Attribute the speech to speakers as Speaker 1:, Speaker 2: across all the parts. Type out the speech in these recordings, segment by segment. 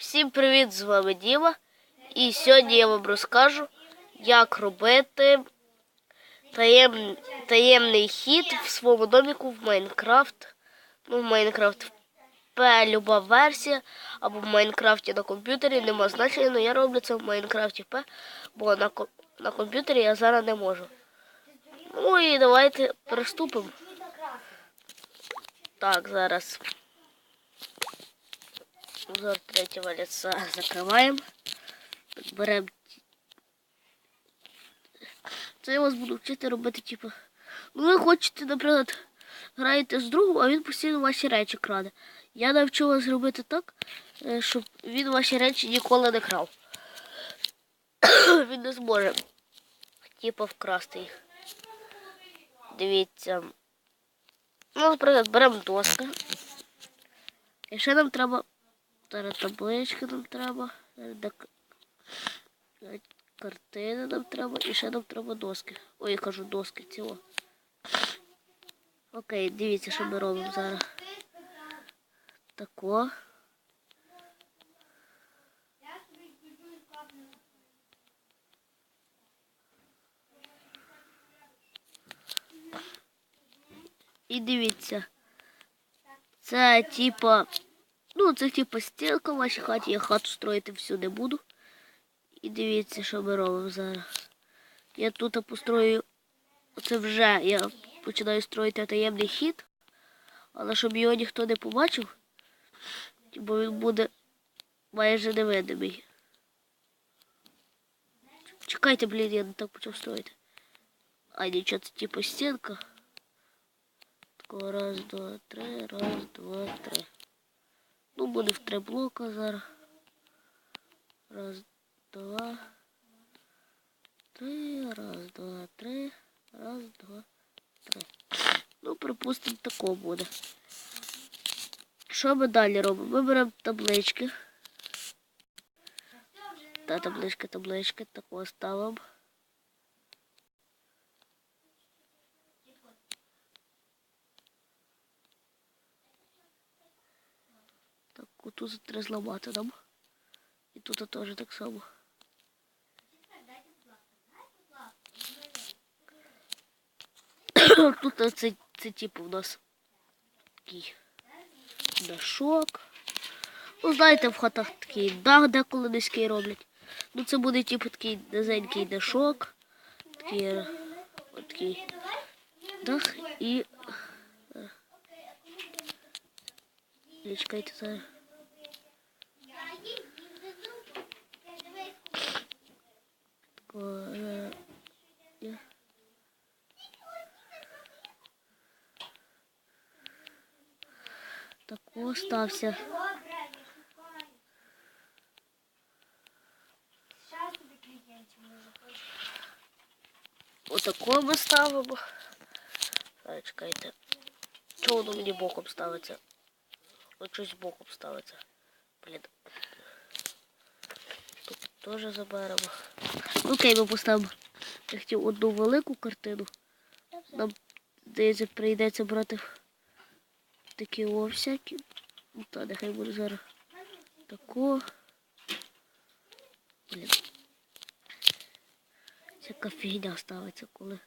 Speaker 1: Всім привіт, з вами Діма. І сьогодні я вам розкажу, як робити таєм... таємний хід в своєму доміку в Майнкрафт. Ну, в Майнкрафт П люба версія, або в Майнкрафті на комп'ютері, нема значення, але я роблю це в Майнкрафті П, бо на, на комп'ютері я зараз не можу. Ну і давайте приступимо. Так, зараз. Взор третього лица закриваємо. Так, беремо. Це я вас буду вчити робити, типу. Ну, ви хочете, наприклад, граєте з другом, а він постійно ваші речі краде. Я навчу вас робити так, щоб він ваші речі ніколи не крав. він не зможе, типу, вкрасти їх. Дивіться. Ну, наприклад, беремо доски. І ще нам треба. Зараз таблички нам треба. е, Картини нам треба і ще нам треба доски. Ой, я кажу доски ціло. Окей, дивіться, що ми робимо зараз. Тако. І дивіться. Це типа. Ну, це типа стілка в вашій хаті. Я хату строїти всю не буду. І дивіться, що ми робимо зараз. Я тут построю. Це вже я починаю строїти таємний хід. Але щоб його ніхто не побачив, бо він буде майже невидимий. Чекайте, блін, я не так почав строїти. А нічого, це типу стінка. Раз, два, три, раз, два, три. Ну, буде в три блока зараз. Раз, два, три, раз, два, три, раз, два, три. Ну, припустимо, тако буде. Що ми далі робимо? Ми беремо таблички. Та таблички, таблички, тако ставимо. Тут треба зламати нам. І тут теж так само. Тут це, це типу у нас такий дашок. Ну, знаєте, в хатах такий дах деколи низький роблять. Ну це буде типу такий низенький дашок. Такий, такий дах і. е, чекайте зараз. Тако, е, є. Так остався. Отако ми ставимо. Зараз чекайте. Чого воно мені боком ставиться? Ось щось боком ставиться. Блін. Тут теж заберемо. Окей, ми поставимо. Я хотів одну велику картину. Нам, здається, прийдеться брати такі о всякі. Ну, та нехай буде зараз. Тако. Блін. Всяка фігня ставиться, коли.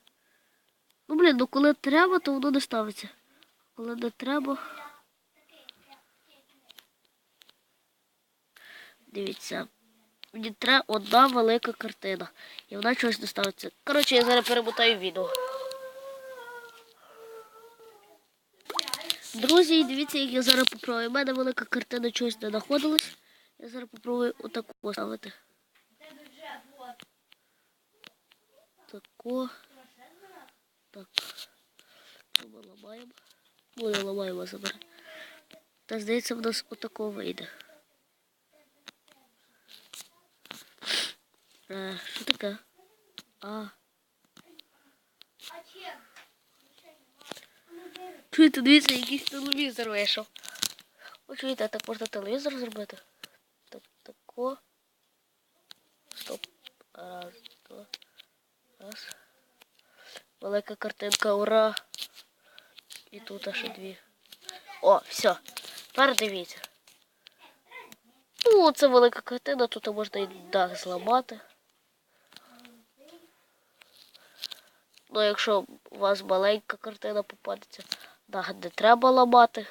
Speaker 1: Ну, блін, ну коли треба, то воно не ставиться. Коли не треба. Дивіться. Мені треба одна велика картина. І вона чогось не ставиться. Коротше, я зараз перемотаю відео. Друзі, дивіться, як я зараз попробую. У мене велика картина чогось не знаходилась. Я зараз попробую отаку поставити. Тако. Так. Ми ламаємо? Буде ламаємо забере. Та здається, в нас отако вийде. Е, що таке? А. Чуєте, дивіться, якийсь телевізор вийшов. О, чуєте, а так можна телевізор зробити? Так, тако. Стоп. Раз, два. Раз. Велика картинка, ура! І тут аж дві. О, все. Тепер дивіться. Ну, це велика картина, тут можна і дах зламати. Ну, якщо у вас маленька картина попадеться, дах не треба ламати.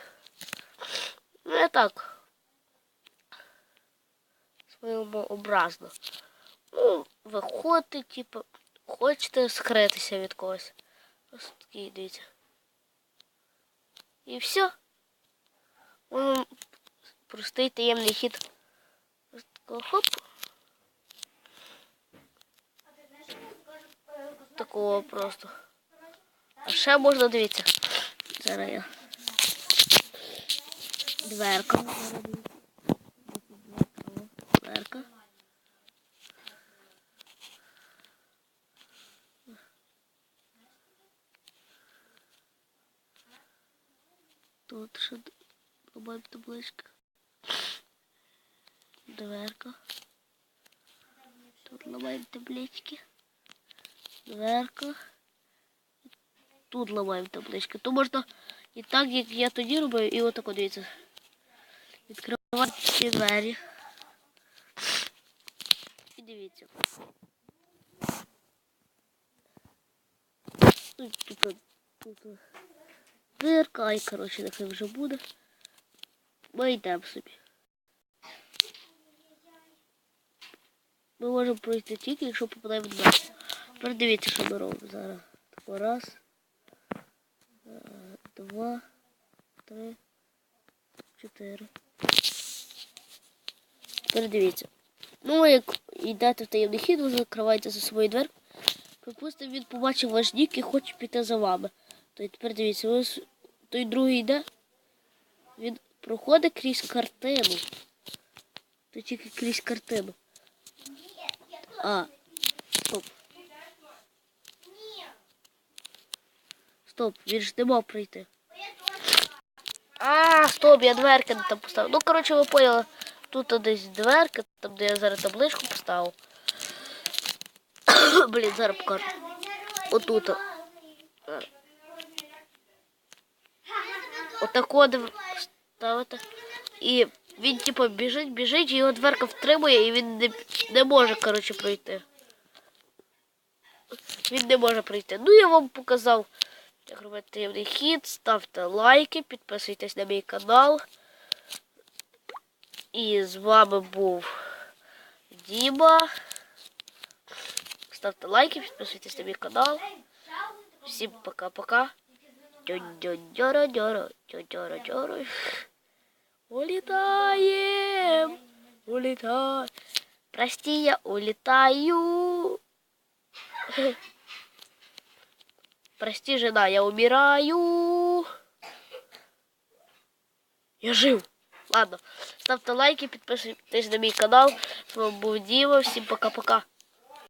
Speaker 1: Ну, я так. Своєму образно. Ну, виходите, типу, хочете скритися від когось. Ось такий, дивіться. І все. М, Простий таємний хід. Ось такого хоп. Такого просто. А ще можна дивіться. Зараз я. Дверка. Дверка. Тут ще ламаємо табличка. Дверка. Тут ламаємо таблички. Дверка. Тут ламаємо таблички. То можна і так, як я тоді робив, і отако дивіться. Відкривати двері. І дивіться. Тут, тут, тут дирка, і коротше, нехай вже буде. Ми йдемо собі. Ми можемо пройти тільки, якщо попадаємо в двері. Тепер що ми робимо зараз. Тако раз, е, два, три, чотири. Тепер дивіться. Ну, як йдете в таємний хід, ви закриваєте за собою двері. Припустимо, він побачив ваш нік і хоче піти за вами. То тепер дивіться, с- той другий йде, він проходить крізь картину. То тільки крізь картину. А. Стоп. Стоп, він ж не мав прийти. А, стоп, я дверки не там поставив. Ну, коротше, ви поняли. Тут десь дверка, там де я зараз табличку поставив. Блін, зараз покажу. Отут. Отако дв... ставите. І він типу біжить, біжить, його дверка втримує, і він не, не може, коротше, пройти. Він не може пройти. Ну, я вам показав, як робити таємний хід. Ставте лайки, підписуйтесь на мій канал. І з вами був Діма. Ставте лайки, підписуйтесь на мій канал. Всім пока-пока. Дьо-дьо-дьоро-дьоро, дьо-дьоро-дьоро. Улетаем, улетаем. Прости, я улетаю. Прости, жена, я умираю. Я жив. Ладно, ставте лайки, підписуйтесь на мій канал. З вами був Діма. Всім пока-пока.